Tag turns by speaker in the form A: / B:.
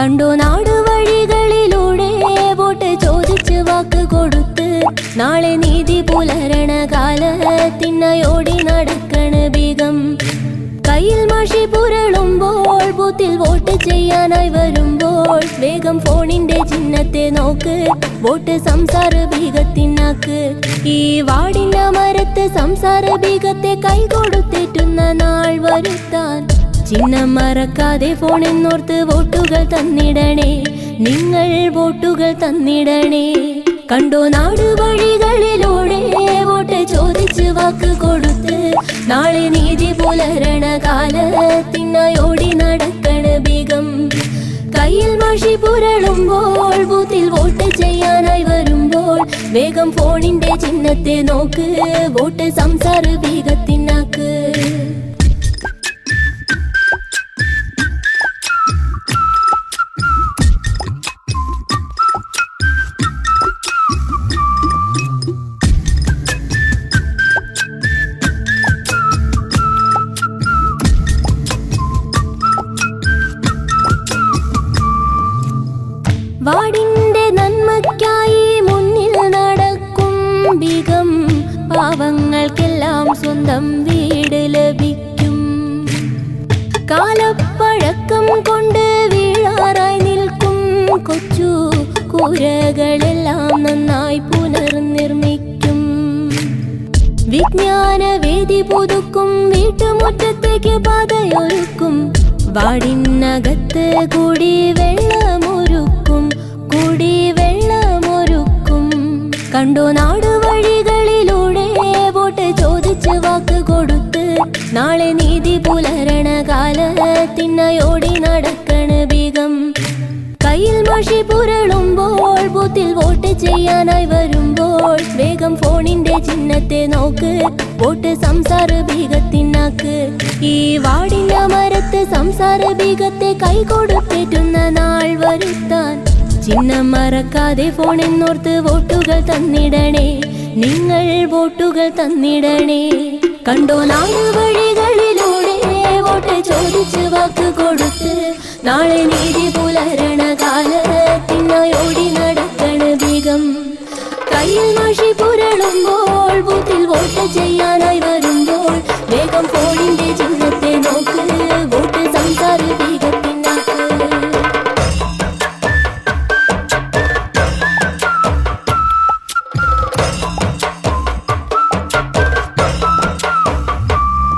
A: കണ്ടു നാട് വഴികളിലൂടെ വോട്ട് ചോദിച്ച് വാക്ക് കൊടുത്ത് നാളെ നീതി പുലരണ കാലത്തിനയോടി നടക്കണ ബീഗം കയ്യിൽ മഷി പുരളുമ്പോൾ ബൂത്തിൽ വോട്ട് ചെയ്യാനായി വരുമ്പോൾ വേഗം ഫോണിന്റെ ചിഹ്നത്തെ നോക്ക് വോട്ട് സംസാര ബീഗത്തിനാക്ക് ഈ വാടിന്റെ മരത്ത് സംസാര ബീഗത്തെ കൈ കൊടുത്തേറ്റുന്ന നാൾ വരുത്താൻ ചിഹ്നം മറക്കാതെ ഫോണിൽ ഫോണെന്നോർത്ത് വോട്ടുകൾ തന്നിടണേ. നിങ്ങൾ വോട്ടുകൾ തന്നിടണേ. കണ്ടോ നാട് വഴികളിലൂടെ വോട്ട് ചോദിച്ച് വാക്ക് കൊടുത്ത്. നാളെ നീതി പുലരണ കാലത്തിനായോടി നടക്കണ ബീഗം. കയ്യിൽ മഷി പുരളുമ്പോൾ ബൂത്തിൽ വോട്ട് ചെയ്യാനായി വരുമ്പോൾ വേഗം ഫോണിന്റെ ചിഹ്നത്തെ നോക്ക്. വോട്ട് സംസാര ബീഗത്തിനാക്ക് സ്വന്തം വീട് ലഭിക്കും. കാലപ്പഴക്കം കൊണ്ട് വീഴാറായി നിൽക്കും. കൊച്ചു കൂരകളെല്ലാം നന്നായി പുനർനിർമ്മിക്കും. വിജ്ഞാന വേദി പുതുക്കും. വീട്ടുമുറ്റത്തേക്ക് പാതയൊരുക്കും. വാടിനകത്ത് കൂടി വെള്ളമൊരുക്കും. കൂടി വെള്ളമൊരുക്കും. കണ്ടു നാട് കാലത്തിനയോടി നടക്കണ ബീഗം. കയ്യിൽ മഷി പുരളുമ്പോൾ ബൂത്തിൽ വോട്ട് ചെയ്യാനായി വരുമ്പോൾ വേഗം ഫോണിന്റെ ചിഹ്നത്തെ നോക്ക് വോട്ട് സംസാര ബീഗത്തിനാക്ക്. ഈ വാടിന്റെ മരത്ത് സംസാര ബീഗത്തെ കൈ കൊടുത്തേറ്റുന്ന നാൾ വരുത്താൻ. ചിഹ്നം മറക്കാതെ ഫോണെന്നോർത്ത് വോട്ടുകൾ തന്നിടണേ നിങ്ങൾ വോട്ടുകൾ തന്നിടണേ. കണ്ടോ നാട് കൊടുത്ത് നാളെ നീതി